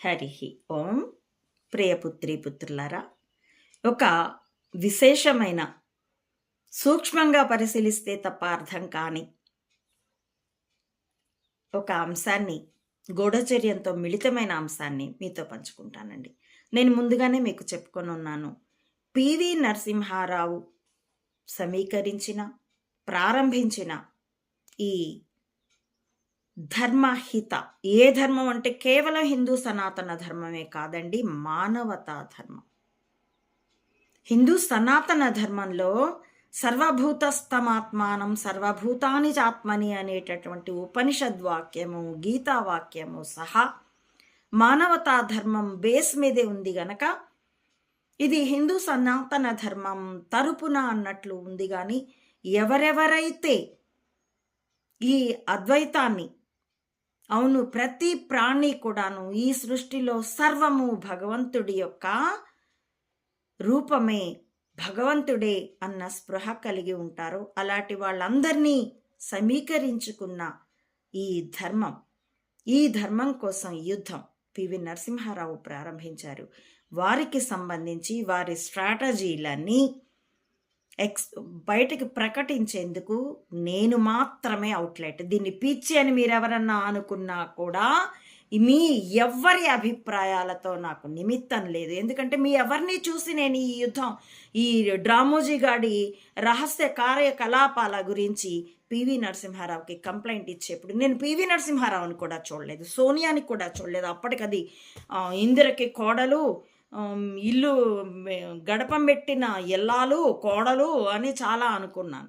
హరి ఓం ప్రియపుత్రి పుత్రులారా ఒక విశేషమైన సూక్ష్మంగా పరిశీలిస్తే తప్ప అర్థం కాని ఒక అంశాన్ని గూఢచర్యంతో మిళితమైన అంశాన్ని మీతో పంచుకుంటానండి. నేను ముందుగానే మీకు చెప్పుకొని ఉన్నాను. పివి నరసింహారావు సమీకరించిన ప్రారంభించిన ఈ ధర్మహిత. ఏ ధర్మం అంటే కేవలం హిందూ సనాతన ధర్మమే కాదండి మానవతా ధర్మం. హిందూ సనాతన ధర్మంలో సర్వభూతస్తమాత్మానం సర్వభూతాని చాత్మని అనేటటువంటి ఉపనిషద్ వాక్యము గీతా వాక్యము సహా మానవతా ధర్మం బేస్ మీదే ఉంది గనక ఇది హిందూ సనాతన ధర్మం తరపున అన్నట్లు ఉంది కానీ ఎవరెవరైతే ఈ అద్వైతాన్ని అవును ప్రతి ప్రాణి కూడాను ఈ సృష్టిలో సర్వము భగవంతుడి యొక్క రూపమే భగవంతుడే అన్న స్పృహ కలిగి ఉంటారు. అలాంటి వాళ్ళందరినీ సమీకరించుకున్న ఈ ధర్మం ఈ ధర్మం కోసం యుద్ధం పివి నరసింహారావు ప్రారంభించారు. వారికి సంబంధించి వారి స్ట్రాటజీలన్నీ ఎక్స్ బయటకు ప్రకటించేందుకు నేను మాత్రమే అవుట్లెట్. దీన్ని పిచ్చి అని మీరెవరన్నా అనుకున్నా కూడా మీ ఎవ్వరి అభిప్రాయాలతో నాకు నిమిత్తం లేదు. ఎందుకంటే మీ ఎవరిని చూసి నేను ఈ యుద్ధం ఈ డ్రామోజీ గాడి రహస్య కార్యకలాపాల గురించి పివి నరసింహారావుకి కంప్లైంట్ ఇచ్చేప్పుడు నేను పివి నరసింహారావుని కూడా చూడలేదు సోనియాని కూడా చూడలేదు. అప్పటికది ఇందిరకి కోడలు ఇల్లు గడపం పెట్టిన ఎల్లాలు కోడలు అని చాలా అనుకున్నాను.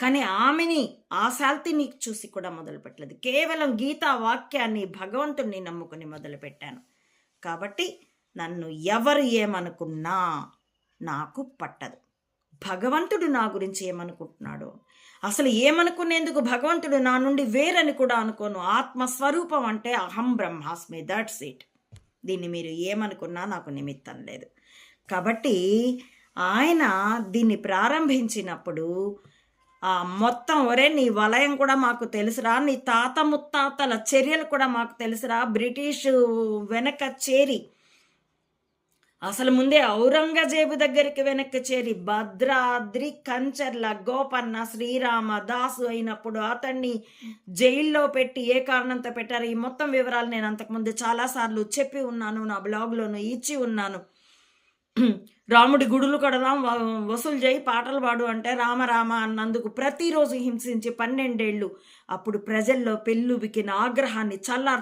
కానీ ఆమెని ఆ శాల్తిని చూసి కూడా మొదలుపెట్టలేదు. కేవలం గీతా వాక్యాన్ని భగవంతుడిని నమ్ముకుని మొదలుపెట్టాను. కాబట్టి నన్ను ఎవరు ఏమనుకున్నా నాకు పట్టదు. భగవంతుడు నా గురించి ఏమనుకుంటున్నాడు? అసలు ఏమనుకునేందుకు భగవంతుడు నా నుండి వేరని కూడా అనుకోను. ఆత్మస్వరూపం అంటే అహం బ్రహ్మాస్మి దట్స్ ఇట్ దీన్ని మీరు ఏమనుకున్నా నాకు నిమిత్తం లేదు. కాబట్టి ఆయన దీన్ని ప్రారంభించినప్పుడు ఆ మొత్తం ఒరే నీ వలయం కూడా మాకు తెలుసురా నీ తాత ముత్తాతల చర్యలు కూడా మాకు తెలుసురా బ్రిటిష్ వెనక చేరి అసలు ముందే ఔరంగజేబు దగ్గరికి వెనక్కి చేరి భద్రాద్రి కంచర్ల గోపన్న శ్రీరామ దాసు అయినప్పుడు అతన్ని జైల్లో పెట్టి ఏ కారణంతో పెట్టారు. ఈ మొత్తం వివరాలు నేను అంతకుముందు చాలాసార్లు చెప్పి ఉన్నాను నా బ్లాగ్లోను ఇచ్చి ఉన్నాను. రాముడి గుడులు కడదాం వసూలు చేయి పాటలు పాడు అంటే రామరామ అన్నందుకు ప్రతిరోజు హింసించి పన్నెండేళ్ళు అప్పుడు ప్రజల్లో పెళ్ళుబికిన ఆగ్రహాన్ని చల్లార్చు